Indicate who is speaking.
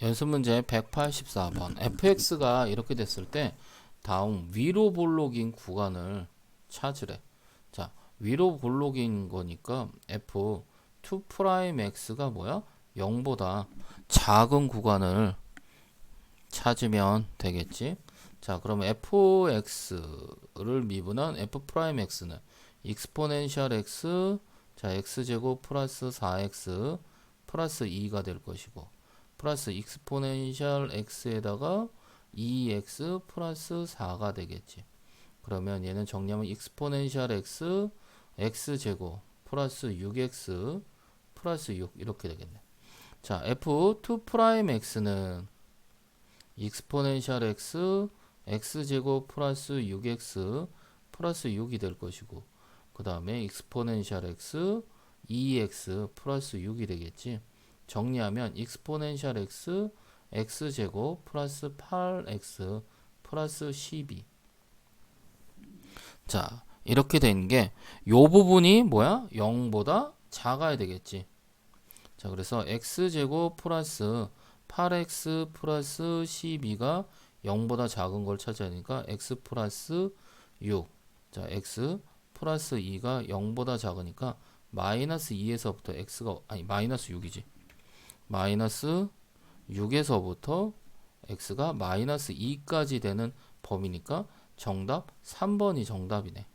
Speaker 1: 연습 문제 184번. fx가 이렇게 됐을 때 다음 위로 볼록인 구간을 찾으래. 자, 위로 볼록인 거니까 f 2 프라임 x가 뭐야? 0보다 작은 구간을 찾으면 되겠지. 자, 그러면 fx를 미분한 f 프라임 x는 익스포넨셜 x 자, x제곱 플러스 4x 플러스 2가 될 것이고 플러스 익스포넨셜 x에다가 2x 플러스 4가 되겠지. 그러면 얘는 정리하면 익스포넨셜 x x제곱 플러스 6x 플러스 6 이렇게 되겠네. 자, f2 프라임 x는 익스포넨셜 x x제곱 플러스 6x 플러스 6이 될 것이고 그 다음에 익스포넨셜 x 2x 플러스 6이 되겠지. 정리하면 익스포넨셜 x x제곱 플러스 8x 플러스 12 자, 이렇게 된 게 요 부분이 뭐야? 0보다 작아야 되겠지. 자, 그래서 x제곱 플러스 8x 플러스 12가 0보다 작은 걸 찾아야 하니까 x 플러스 6. 자, x 플러스 2가 0보다 작으니까 마이너스 2에서부터 x가 아니 마이너스 6이지. 마이너스 6에서부터 x가 마이너스 2까지 되는 범위니까 정답 3번이 정답이네.